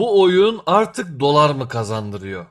Bu oyun artık dolar mı kazandırıyor?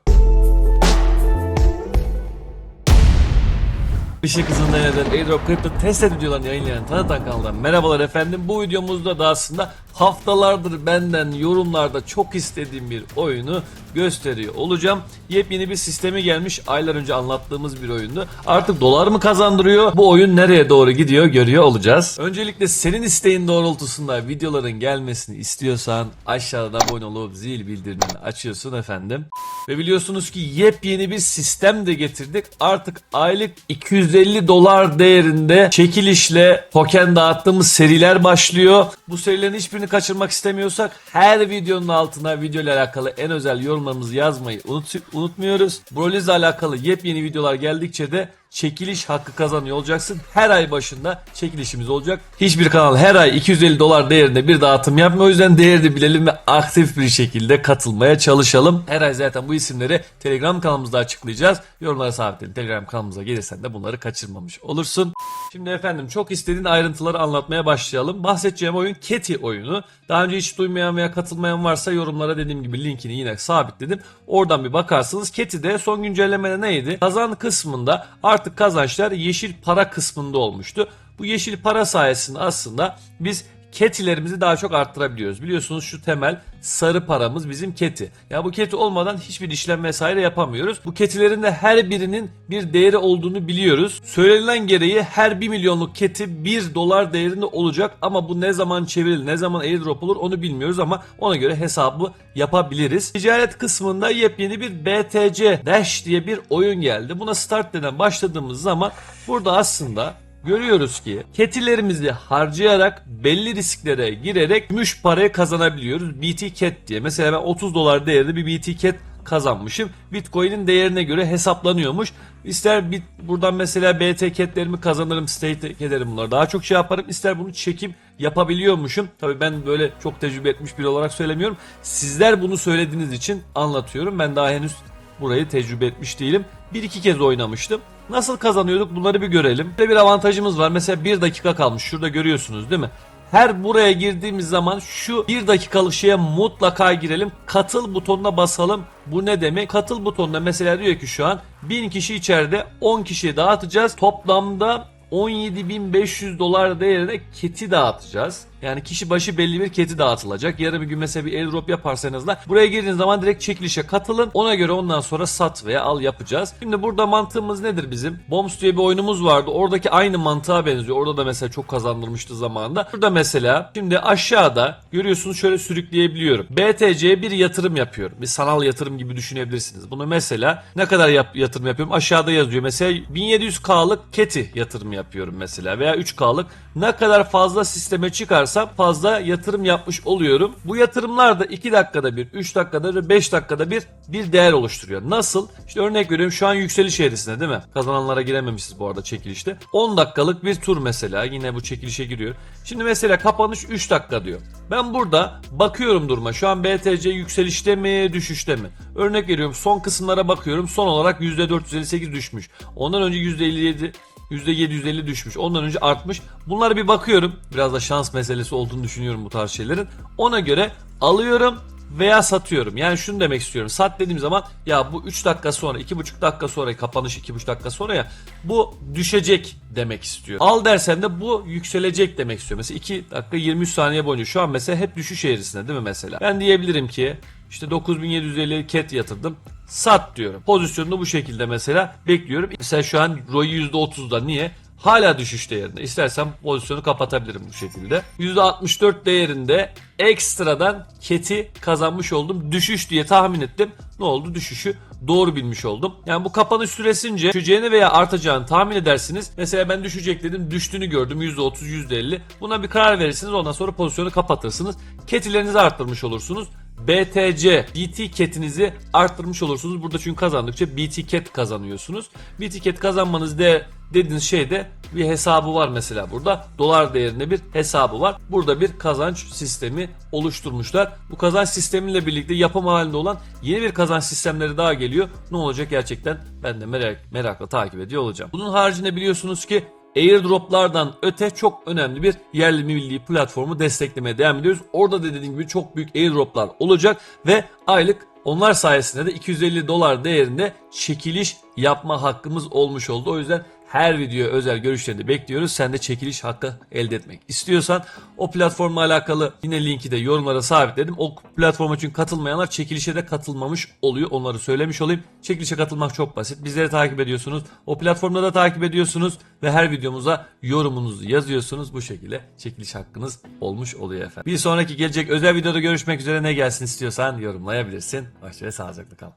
Işık hızında yeniden Airdrop Crypto test videolarını yayınlayan Tanıtan kanalından merhabalar efendim. Bu videomuzda da aslında haftalardır benden yorumlarda çok istediğim bir oyunu gösteriyor olacağım. Yepyeni bir sistemi gelmiş aylar önce anlattığımız bir oyundu. Artık dolar mı kazandırıyor? Bu oyun nereye doğru gidiyor görüyor olacağız. Öncelikle senin isteğin doğrultusunda videoların gelmesini istiyorsan aşağıda abone olup zil bildirimini açıyorsun efendim. Ve biliyorsunuz ki yepyeni bir sistem de getirdik. Artık aylık 250 dolar değerinde çekilişle token dağıttığımız seriler başlıyor. Bu serilerin hiçbirini kaçırmak istemiyorsak her videonun altına video ile alakalı en özel yorumlarımızı yazmayı unut unutmuyoruz. Broliz ile alakalı yepyeni videolar geldikçe de çekiliş hakkı kazanıyor olacaksın. Her ay başında çekilişimiz olacak. Hiçbir kanal her ay 250 dolar değerinde bir dağıtım yapmıyor. O yüzden değerini bilelim aktif bir şekilde katılmaya çalışalım. Her ay zaten bu isimleri Telegram kanalımızda açıklayacağız. Yorumlara sabitleyin. Telegram kanalımıza gelirsen de bunları kaçırmamış olursun. Şimdi efendim çok istediğin ayrıntıları anlatmaya başlayalım. Bahsedeceğim oyun Keti oyunu. Daha önce hiç duymayan veya katılmayan varsa yorumlara dediğim gibi linkini yine sabitledim. Oradan bir bakarsınız. Keti'de son güncellemede neydi? Kazan kısmında artık kazançlar yeşil para kısmında olmuştu. Bu yeşil para sayesinde aslında biz ketilerimizi daha çok arttırabiliyoruz. Biliyorsunuz şu temel sarı paramız bizim keti. Ya bu keti olmadan hiçbir işlem vesaire yapamıyoruz. Bu ketilerin de her birinin bir değeri olduğunu biliyoruz. Söylenilen gereği her 1 milyonluk keti 1 dolar değerinde olacak ama bu ne zaman çevrilir, ne zaman airdrop olur onu bilmiyoruz ama ona göre hesabı yapabiliriz. Ticaret kısmında yepyeni bir BTC Dash diye bir oyun geldi. Buna start denen başladığımız zaman burada aslında görüyoruz ki ketilerimizi harcayarak belli risklere girerek gümüş parayı kazanabiliyoruz. BT Cat diye. Mesela ben 30 dolar değerinde bir BT Cat kazanmışım. Bitcoin'in değerine göre hesaplanıyormuş. İster bit, buradan mesela BT Cat'lerimi kazanırım, stake ederim bunları. Daha çok şey yaparım. İster bunu çekim yapabiliyormuşum. Tabii ben böyle çok tecrübe etmiş biri olarak söylemiyorum. Sizler bunu söylediğiniz için anlatıyorum. Ben daha henüz burayı tecrübe etmiş değilim. Bir iki kez oynamıştım. Nasıl kazanıyorduk bunları bir görelim. Böyle bir avantajımız var. Mesela bir dakika kalmış. Şurada görüyorsunuz değil mi? Her buraya girdiğimiz zaman şu bir dakikalık şeye mutlaka girelim. Katıl butonuna basalım. Bu ne demek? Katıl butonuna mesela diyor ki şu an 1000 kişi içeride 10 kişiye dağıtacağız. Toplamda 17.500 dolar değerine keti dağıtacağız. Yani kişi başı belli bir keti dağıtılacak. Yarın bir gün mesela bir airdrop yaparsanız da buraya girdiğiniz zaman direkt çekilişe katılın. Ona göre ondan sonra sat veya al yapacağız. Şimdi burada mantığımız nedir bizim? Bombs diye bir oyunumuz vardı. Oradaki aynı mantığa benziyor. Orada da mesela çok kazandırmıştı zamanında. Burada mesela şimdi aşağıda görüyorsunuz şöyle sürükleyebiliyorum. BTC'ye bir yatırım yapıyorum. Bir sanal yatırım gibi düşünebilirsiniz. Bunu mesela ne kadar yap, yatırım yapıyorum? Aşağıda yazıyor. Mesela 1700K'lık keti yatırım yapıyorum mesela veya 3K'lık. Ne kadar fazla sisteme çıkarsa fazla yatırım yapmış oluyorum. Bu yatırımlar da 2 dakikada bir, 3 dakikada bir, 5 dakikada bir bir değer oluşturuyor. Nasıl? İşte örnek veriyorum şu an yükseliş eğrisinde değil mi? Kazananlara girememişiz bu arada çekilişte. 10 dakikalık bir tur mesela yine bu çekilişe giriyor. Şimdi mesela kapanış 3 dakika diyor. Ben burada bakıyorum duruma. Şu an BTC yükselişte mi, düşüşte mi? Örnek veriyorum son kısımlara bakıyorum. Son olarak %458 düşmüş. Ondan önce %57 %750 düşmüş. Ondan önce artmış. Bunlara bir bakıyorum. Biraz da şans meselesi olduğunu düşünüyorum bu tarz şeylerin. Ona göre alıyorum veya satıyorum. Yani şunu demek istiyorum. Sat dediğim zaman ya bu 3 dakika sonra 2,5 dakika sonra kapanış 2,5 dakika sonra ya bu düşecek demek istiyor. Al dersen de bu yükselecek demek istiyor. Mesela 2 dakika 23 saniye boyunca şu an mesela hep düşüş eğrisinde değil mi mesela? Ben diyebilirim ki işte 9750 ket yatırdım. Sat diyorum. Pozisyonunu bu şekilde mesela bekliyorum. Mesela şu an ROI %30'da. Niye? Hala düşüş değerinde. İstersem pozisyonu kapatabilirim bu şekilde. %64 değerinde ekstradan keti kazanmış oldum. Düşüş diye tahmin ettim. Ne oldu? Düşüşü doğru bilmiş oldum. Yani bu kapanış süresince düşeceğini veya artacağını tahmin edersiniz. Mesela ben düşecek dedim. Düştüğünü gördüm. %30, %50. Buna bir karar verirsiniz. Ondan sonra pozisyonu kapatırsınız. Ketilerinizi arttırmış olursunuz. BTC, BT Cat'inizi arttırmış olursunuz. Burada çünkü kazandıkça BT Cat kazanıyorsunuz. BT Cat kazanmanız de dediğiniz şeyde bir hesabı var mesela burada. Dolar değerinde bir hesabı var. Burada bir kazanç sistemi oluşturmuşlar. Bu kazanç sistemiyle birlikte yapım halinde olan yeni bir kazanç sistemleri daha geliyor. Ne olacak gerçekten ben de merak, merakla takip ediyor olacağım. Bunun haricinde biliyorsunuz ki airdroplardan öte çok önemli bir yerli milli platformu desteklemeye devam ediyoruz. Orada da dediğim gibi çok büyük airdroplar olacak ve aylık onlar sayesinde de 250 dolar değerinde çekiliş yapma hakkımız olmuş oldu. O yüzden her videoya özel görüşlerini bekliyoruz. Sen de çekiliş hakkı elde etmek istiyorsan o platformla alakalı yine linki de yorumlara sabitledim. O platforma için katılmayanlar çekilişe de katılmamış oluyor. Onları söylemiş olayım. Çekilişe katılmak çok basit. Bizleri takip ediyorsunuz. O platformda da takip ediyorsunuz ve her videomuza yorumunuzu yazıyorsunuz. Bu şekilde çekiliş hakkınız olmuş oluyor efendim. Bir sonraki gelecek özel videoda görüşmek üzere ne gelsin istiyorsan yorumlayabilirsin. Hoşça ve sağlıcakla kal.